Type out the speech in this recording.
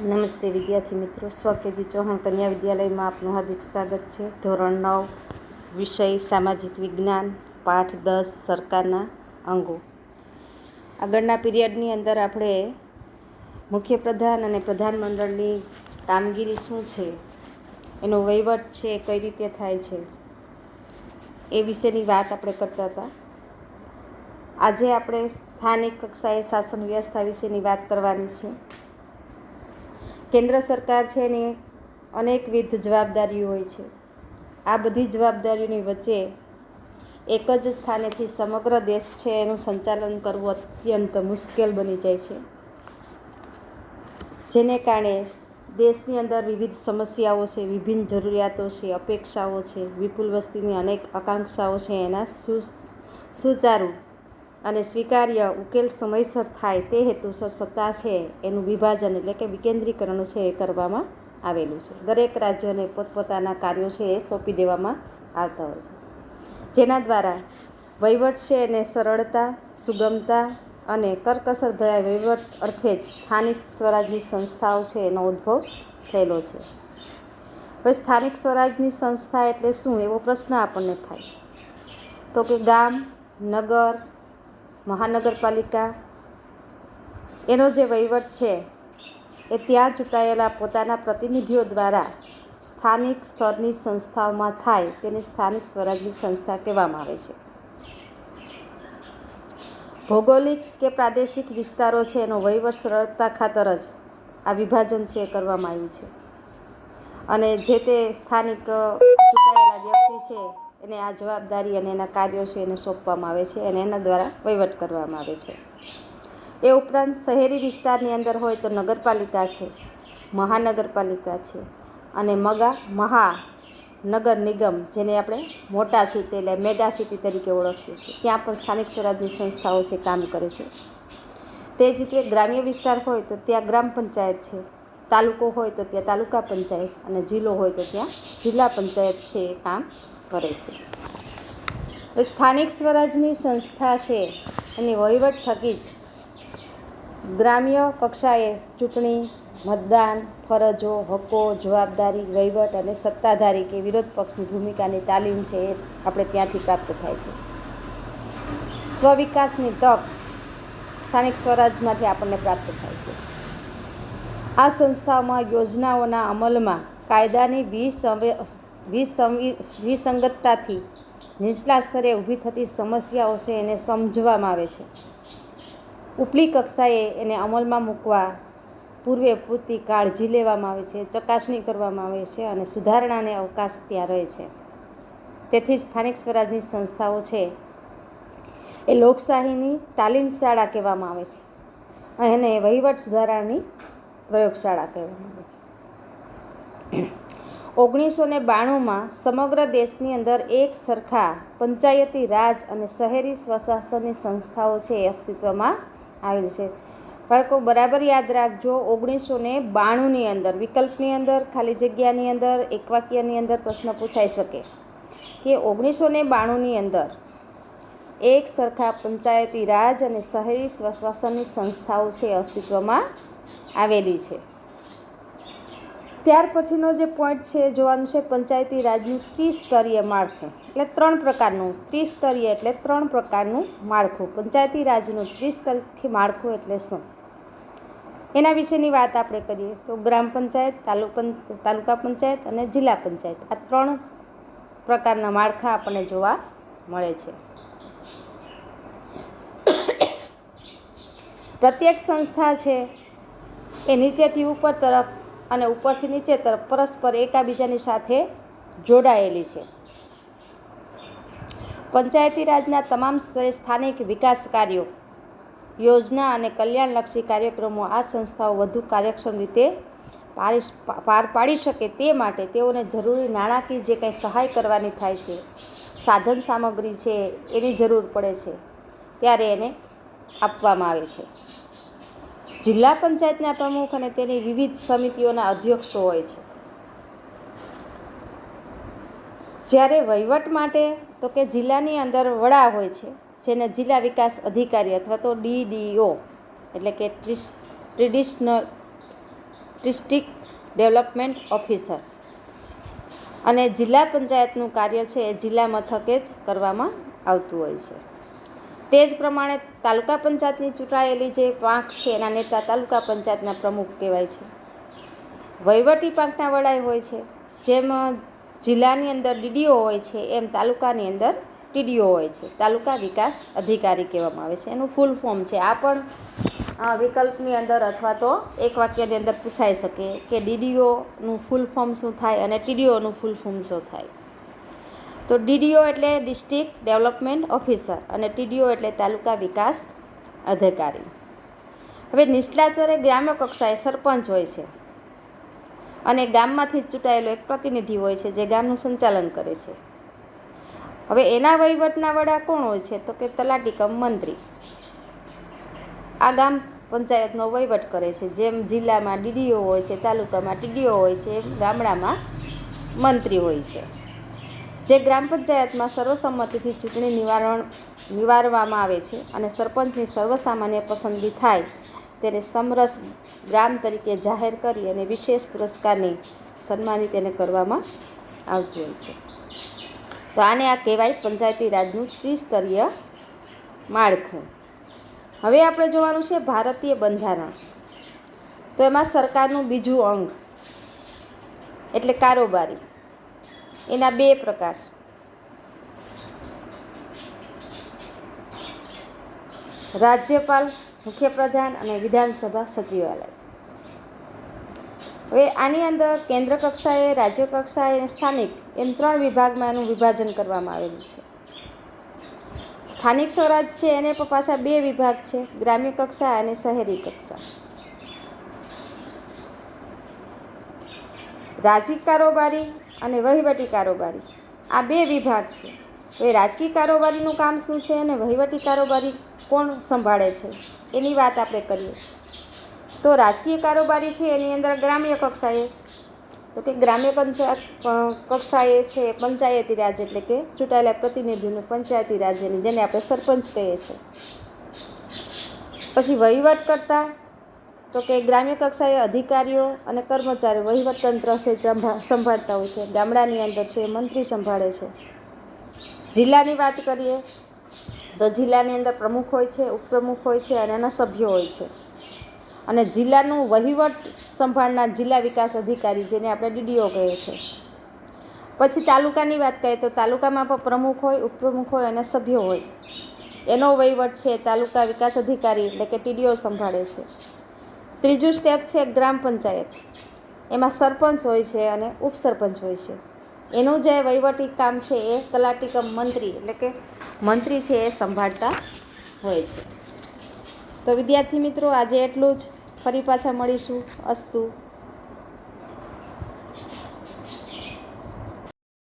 નમસ્તે વિદ્યાર્થી મિત્રો સ્વકેજી ચૌહાણ કન્યા વિદ્યાલયમાં આપનું હાર્દિક સ્વાગત છે. ધોરણ નવ, વિષય સામાજિક વિજ્ઞાન, પાઠ દસ, સરકારના અંગો. આગળના પીરિયડની અંદર આપણે મુખ્ય પ્રધાન અને પ્રધાનમંડળની કામગીરી શું છે, એનો વહીવટ છે, કઈ રીતે થાય છે, એ વિશેની વાત આપણે કરતા હતા. આજે આપણે સ્થાનિક કક્ષાએ શાસન વ્યવસ્થા વિશેની વાત કરવાની છે. કેન્દ્ર સરકાર છે એની અનેકવિધ જવાબદારીઓ હોય છે. આ બધી જવાબદારીઓની વચ્ચે એક જ સ્થાનેથી સમગ્ર દેશ છે એનું સંચાલન કરવું અત્યંત મુશ્કેલ બની જાય છે. જેને કારણે દેશની અંદર વિવિધ સમસ્યાઓ છે, વિભિન્ન જરૂરિયાતો છે, અપેક્ષાઓ છે, વિપુલ વસ્તીની અનેક આકાંક્ષાઓ છે, એના સુ, સુચારુ અને સ્વીકાર્ય ઉકેલ સમયસર થાય તે હેતુસર સત્તા છે એનું વિભાજન એટલે કે વિકેન્દ્રીકરણ છે એ કરવામાં આવેલું છે. દરેક રાજ્યને પોતપોતાના કાર્યો છે એ સોંપી દેવામાં આવતા હોય છે. જેના દ્વારા વહીવટ છે એને સરળતા, સુગમતા અને કરકસર ભર્યા વહીવટ અર્થે જ સ્થાનિક સ્વરાજની સંસ્થાઓ છે એનો ઉદ્ભવ થયેલો છે. હવે સ્થાનિક સ્વરાજની સંસ્થા એટલે શું? એવો પ્રશ્ન આપણને થાય. તો કે ગામ, નગર મહાનગરપાલિકા. એનો જે વહીવટ છે, એ ત્યાં ચૂંટાયેલા પોતાના પ્રતિનિધિઓ દ્વારા સ્થાનિક સ્તરની સંસ્થાઓમાં થાય તેને સ્થાનિક સ્વરાજની સંસ્થા કહેવામાં આવે છે. ભૌગોલિક કે પ્રાદેશિક વિસ્તારો છે, એનો વહીવટ સરળતા ખાતર જ આ વિભાજન છે એ કરવામાં આવ્યું છે. અને જે તે સ્થાનિક ચૂંટાયેલા વ્યક્તિ છે એને આ જવાબદારી અને એના કાર્યો છે એને સોંપવામાં આવે છે અને એના દ્વારા વહીવટ કરવામાં આવે છે. એ ઉપરાંત શહેરી વિસ્તારની અંદર હોય તો નગરપાલિકા છે, મહાનગરપાલિકા છે અને મગા મહા નગર નિગમ જેને આપણે મોટા સિટી એટલે મેગા સિટી તરીકે ઓળખીએ છીએ. ત્યાં પણ સ્થાનિક સ્વરાજની સંસ્થાઓ છે, કામ કરે છે. તે જ રીતે ગ્રામ્ય વિસ્તાર હોય તો ત્યાં ગ્રામ પંચાયત છે તાલુકો હોય તો ત્યાં તાલુકા પંચાયત અને જિલ્લો હોય તો ત્યાં જિલ્લા પંચાયત છે એ કામ કરે છે. સ્થાનિક સ્વરાજની સંસ્થા છે એની વહીવટ થકી જ ગ્રામ્ય કક્ષાએ ચૂંટણી, મતદાન, ફરજો, હકો, જવાબદારી, વહીવટ અને સત્તાધારી કે વિરોધ પક્ષની ભૂમિકાની તાલીમ છે એ આપણે ત્યાંથી પ્રાપ્ત થાય છે. સ્વવિકાસની તક સ્થાનિક સ્વરાજમાંથી આપણને પ્રાપ્ત થાય છે. આ સંસ્થાઓમાં યોજનાઓના અમલમાં કાયદાની વિસંગતતાથી નીચલા સ્તરે ઊભી થતી સમસ્યાઓ છે એને સમજવામાં આવે છે. ઉપલી કક્ષાએ એને અમલમાં મૂકવા પૂર્વે પૂરતી કાળજી લેવામાં આવે છે, ચકાસણી કરવામાં આવે છે અને સુધારણાને અવકાશ ત્યાં રહે છે. તેથી સ્થાનિક સ્વરાજની સંસ્થાઓ છે એ લોકશાહીની તાલીમ શાળા કહેવામાં આવે છે. અને વહીવટ સુધારણાની પ્રયોગશાળા કહેવામાં આવે છે. ઓગણીસો ને બાણુંમાં સમગ્ર દેશની અંદર એક સરખા પંચાયતી રાજ અને શહેરી સ્વશાસનની સંસ્થાઓ છે એ અસ્તિત્વમાં આવેલી છે. બાળકો, બરાબર યાદ રાખજો, ઓગણીસો ને બાણુંની અંદર, વિકલ્પની અંદર, ખાલી જગ્યાની અંદર એકવાક્યની અંદર પ્રશ્ન પૂછાઈ શકે કે ઓગણીસો ને બાણુંની અંદર એક સરખા પંચાયતી રાજ અને શહેરી સ્વશાસનની સંસ્થાઓ છે અસ્તિત્વમાં આવેલી છે. ત્યાર પછીનો જે પોઈન્ટ છે જોવાનું છે પંચાયતી રાજનું ત્રિસ્તરીય માળખું. એટલે ત્રણ પ્રકારનું, ત્રિસ્તરીય એટલે ત્રણ પ્રકારનું માળખું. પંચાયતી રાજનું ત્રિસ્તરીય માળખું એટલે શું? એના વિશેની વાત આપણે કરીએ તો ગ્રામ પંચાયત, તાલુકા તાલુકા પંચાયત અને જિલ્લા પંચાયત. આ ત્રણ પ્રકારના માળખા આપણને જોવા મળે છે. પ્રત્યેક સંસ્થા છે, એ નીચેથી ઉપર તરફ અને ઉપરથી નીચે તરફ પરસ્પર એકાબીજાની સાથે જોડાયેલી છે. પંચાયતી રાજના તમામ સ્થાનિક વિકાસ કાર્યો, યોજના અને કલ્યાણલક્ષી કાર્યક્રમો આ સંસ્થાઓ વધુ કાર્યક્ષમ રીતે પાર પાડી શકે તે માટે તેઓને જરૂરી નાણાકીય જે કંઈ સહાય કરવાની થાય છે, સાધન સામગ્રી છે, એની જરૂર પડે છે, ત્યારે એને આપવામાં આવે છે. જિલ્લા પંચાયતના પ્રમુખ અને તેની વિવિધ સમિતિઓના અધ્યક્ષો હોય છે. જ્યારે વહીવટ માટે તો કે જિલ્લાની અંદર વડા હોય છે, જેને જિલ્લા વિકાસ અધિકારી અથવા તો ડીડીઓ એટલે કે ટ્રેડિશનલ ડિસ્ટ્રિક્ટ ડેવલપમેન્ટ ઓફિસર. અને જિલ્લા પંચાયતનું કાર્ય છે એ જિલ્લા મથકે જ કરવામાં આવતું હોય છે. તે જ પ્રમાણે તાલુકા પંચાયતની ચૂંટાયેલી જે પાંખ છે, એના નેતા તાલુકા પંચાયતના પ્રમુખ કહેવાય છે. વહીવટી પાંખના વડાઈ હોય છે. જેમ જિલ્લાની અંદર ડીડીઓ હોય છે, એમ તાલુકાની અંદર ટીડીઓ હોય છે. તાલુકા વિકાસ અધિકારી કહેવામાં આવે છે. એનું ફૂલ ફોર્મ છે. આ પણ વિકલ્પની અંદર અથવા તો એક વાક્યની અંદર પૂછાઈ શકે કે ડીડીઓનું ફૂલ ફોર્મ શું થાય અને ટીડીઓનું ફૂલ ફોર્મ શું થાય. તો ડીડીઓ એટલે ડિસ્ટ્રિક્ટ ડેવલપમેન્ટ ઓફિસર અને ટીડીઓ એટલે તાલુકા વિકાસ અધિકારી. હવે નીચલા સ્તરે ગ્રામ્ય કક્ષાએ સરપંચ હોય છે અને ગામમાંથી જ ચૂંટાયેલો એક પ્રતિનિધિ હોય છે જે ગામનું સંચાલન કરે છે. હવે એના વહીવટના વડા કોણ હોય છે? તો કે તલાટી કમ મંત્રી. આ ગામ પંચાયતનો વહીવટ કરે છે. જેમ જિલ્લામાં ડીડીઓ હોય છે, તાલુકામાં ટીડીઓ હોય છે ગામડામાં મંત્રી હોય છે. જે ગ્રામ પંચાયતમાં સર્વસંમતિથી ચૂંટણી નિવારણ નિવારવામાં આવે છે અને સરપંચની સર્વસામાન્ય પસંદગી થાય, તેને સમરસ ગ્રામ તરીકે જાહેર કરી અને વિશેષ પુરસ્કારની સન્માનિત એને કરવામાં આવતું હોય છે. તો આને આ કહેવાય પંચાયતી રાજનું ત્રિસ્તરીય માળખું. હવે આપણે જોવાનું છે ભારતીય બંધારણ. તો એમાં સરકારનું બીજું અંગ, એટલે કારોબારી. એના બે પ્રકાર. રાજ્યપાલ, મુખ્યપ્રધાન અને વિધાનસભા સચિવાલય. હવે આની અંદર કેન્દ્ર કક્ષાએ, રાજ્ય કક્ષાએ અને સ્થાનિક એમ ત્રણ વિભાગમાં એનું વિભાજન કરવામાં આવેલું છે. સ્થાનિક સ્વરાજ છે, એને પણ પાછા બે વિભાગ છે, ગ્રામ્ય કક્ષા અને શહેરી કક્ષા. રાજી કારોબારી અને વહીવટી કારોબારી. આ બે વિભાગ છે. હવે રાજકીય કારોબારીનું કામ શું છે અને વહીવટી કારોબારી કોણ સંભાળે છે? એની વાત આપણે કરીએ. તો રાજકીય કારોબારી છે, એની અંદર ગ્રામ્ય કક્ષાએ. તો કે ગ્રામ્ય પંચાયત કક્ષાએ છે, પંચાયતી રાજ એટલે કે ચૂંટાયેલા પ્રતિનિધિઓને પંચાયતી રાજ્યની, જેને આપણે સરપંચ કહીએ છીએ. પછી વહીવટ કરતા તો કે ગ્રામ્ય કક્ષાએ અધિકારીઓ અને કર્મચારીઓ વહીવટતંત્ર છે સંભાળતા હોય છે. ગામડાની અંદર છે મંત્રી સંભાળે છે. જિલ્લાની વાત કરીએ તો જિલ્લાની અંદર પ્રમુખ હોય છે, ઉપપ્રમુખ હોય છે અને એના સભ્યો હોય છે. અને જિલ્લાનું વહીવટ સંભાળનાર જિલ્લા વિકાસ અધિકારી, જેને આપણે ડીડીઓ કહીએ છીએ. પછી તાલુકાની વાત કરીએ તો તાલુકામાં પણ પ્રમુખ હોય, ઉપપ્રમુખ હોય અને સભ્યો હોય. એનો વહીવટ છે, તાલુકા વિકાસ અધિકારી એટલે કે ટીડીઓ સંભાળે છે. ત્રીજું સ્ટેપ છે ગ્રામ પંચાયત. એમાં સરપંચ હોય છે અને ઉપસરપંચ હોય છે. એનું જે વહીવટી કામ છે એ તલાટી કમ મંત્રી, એટલે કે મંત્રી છે એ સંભાળતા હોય છે. તો વિદ્યાર્થી મિત્રો, આજે એટલું જ. ફરી પાછા મળીશું. અસ્તુ.